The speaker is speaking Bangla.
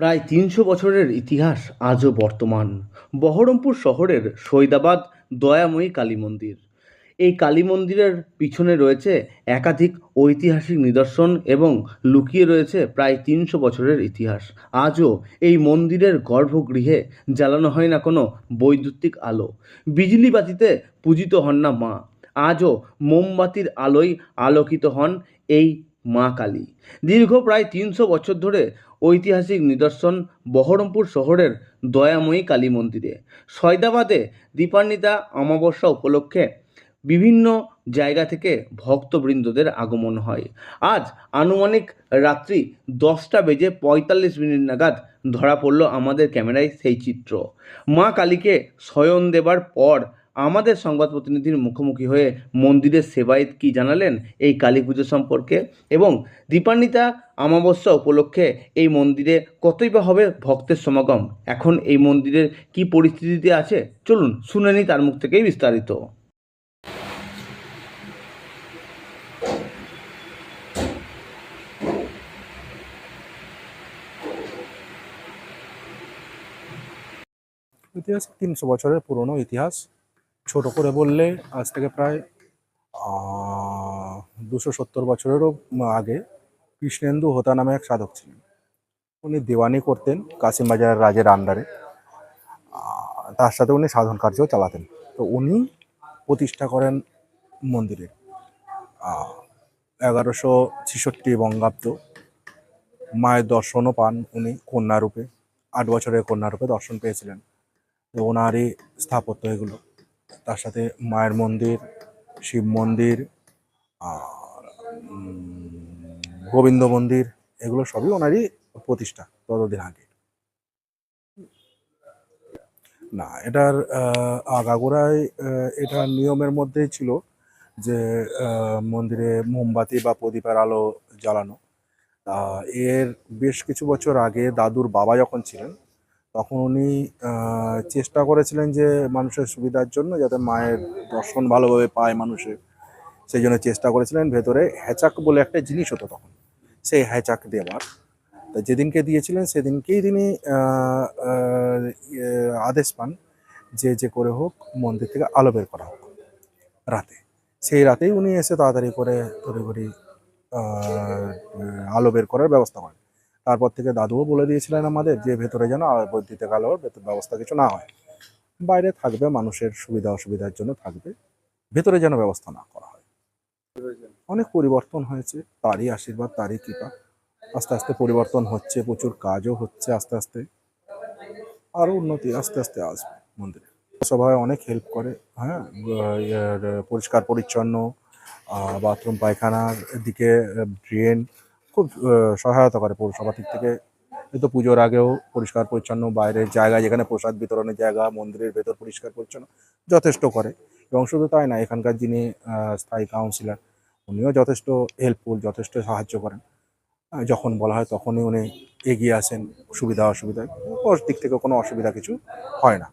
প্রায় তিনশো বছরের ইতিহাস আজও বর্তমান। বহরমপুর শহরের সৈদাবাদ দয়াময়ী কালী মন্দির। এই কালী মন্দিরের পিছনে রয়েছে একাধিক ঐতিহাসিক নিদর্শন এবং লুকিয়ে রয়েছে প্রায় তিনশো বছরের ইতিহাস। আজও এই মন্দিরের গর্ভগৃহে জ্বালানো হয় না কোনো বৈদ্যুতিক আলো। বিজলি বাতিতে পূজিত হন না মা। আজও মোমবাতির আলোয় আলোকিত হন এই মা কালী। দীর্ঘ প্রায় তিনশো বছর ধরে ঐতিহাসিক নিদর্শন বহরমপুর শহরের দয়াময়ী কালী মন্দিরে। সয়দাবাদে দীপান্বিতা অমাবস্যা উপলক্ষে বিভিন্ন জায়গা থেকে ভক্তবৃন্দদের আগমন হয়। আজ আনুমানিক রাত্রি দশটা বেজে পঁয়তাল্লিশ মিনিট নাগাদ ধরা পড়ল আমাদের ক্যামেরায় সেই চিত্র। মা কালীকে শয়ন দেবার পর আমাদের সংবাদ প্রতিনিধির মুখোমুখি হয়ে মন্দিরের সেবায়েত কি জানালেন এই কালী পুজো সম্পর্কে? এবং দীপান্বিতা অমাবস্যা উপলক্ষে এই মন্দিরে কতই বা হবে ভক্তের সমাগম? এখন এই মন্দিরের কি পরিস্থিতিতে আছে? চলুন শুনে নিই তার মুখ থেকেই বিস্তারিত। ইতিহাস তিনশো বছরের পুরনো ইতিহাস। ছোট করে বললে আজ থেকে প্রায় দুশো সত্তর বছরেরও আগে কৃষ্ণেন্দু হোতা নামে এক সাধক ছিলেন। উনি দেওয়ানি করতেন কাশিমবাজার রাজের আন্ডারে তার সাথে উনি সাধন কার্যও চালাতেন। তো উনি প্রতিষ্ঠা করেন মন্দিরের এগারোশো ছেষট্টি বঙ্গাব্দ। মায়ের দর্শনও পান উনি কন্যারূপে আট বছরের কন্যারূপে দর্শন পেয়েছিলেন। তো ওনারই স্থাপত্য এগুলো। তার সাথে মায়ের মন্দির, শিব মন্দির, আর গোবিন্দ মন্দির, এগুলো সবই ওনারই প্রতিষ্ঠা ততদিন আগে না, এটার আগাগোড়ায় এটা নিয়মের মধ্যেই ছিল যে মন্দিরে মোমবাতি বা প্রদীপের আলো জ্বালানো। এর বেশ কিছু বছর আগে দাদুর বাবা যখন ছিলেন তখন উনি চেষ্টা করেছিলেন যে মানুষের সুবিধার জন্য যাতে মায়ের দর্শন ভালোভাবে পায় মানুষের। সেই জন্য চেষ্টা করেছিলেন ভেতরে হ্যাচাক বলে একটা জিনিস হতো তখন, সেই হ্যাচাক দেওয়ার। তা যেদিনকে দিয়েছিলেন সেদিনকেই তিনি আদেশ পান যে যে করে হোক মন্দির থেকে আলো বের করা হোক রাতে। সেই রাতেই উনি এসে তাড়াতাড়ি করে তড়িঘড়ি আলো বের করার ব্যবস্থা করেন। তারপর থেকে দাদুও বলে দিয়েছিলেন আমাদের যে ভেতরে যেন বৈদ্যুতিক ভেতর ব্যবস্থা কিছু না হয়। বাইরে থাকবে, মানুষের সুবিধা অসুবিধার জন্য থাকবে। ভেতরে যেন ব্যবস্থা না করা হয়। অনেক পরিবর্তন হয়েছে। তারই আশীর্বাদ, তারই কৃপা। আস্তে আস্তে পরিবর্তন হচ্ছে, প্রচুর কাজও হচ্ছে আস্তে আস্তে। আরও উন্নতি আস্তে আস্তে আসবে মন্দিরে। সবাই অনেক হেল্প করে হ্যাঁ? পরিষ্কার পরিচ্ছন্ন বাথরুম পায়খানার দিকে ড্রেন খুব সহায়তা করে পৌরসভা দিক থেকে। এই তো পুজোর আগেও পরিষ্কার পরিচ্ছন্ন, বাইরের জায়গা যেখানে প্রসাদ বিতরণের জায়গা, মন্দিরের ভেতর পরিষ্কার পরিচ্ছন্ন যথেষ্ট করে। এবং শুধু তাই না, এখানকার যিনি স্থায়ী কাউন্সিলর উনিও যথেষ্ট হেল্পফুল যথেষ্ট সাহায্য করেন। যখন বলা হয় তখনই উনি এগিয়ে আসেন সুবিধা অসুবিধায় ওর দিক থেকে কোনো অসুবিধা কিছু হয় না।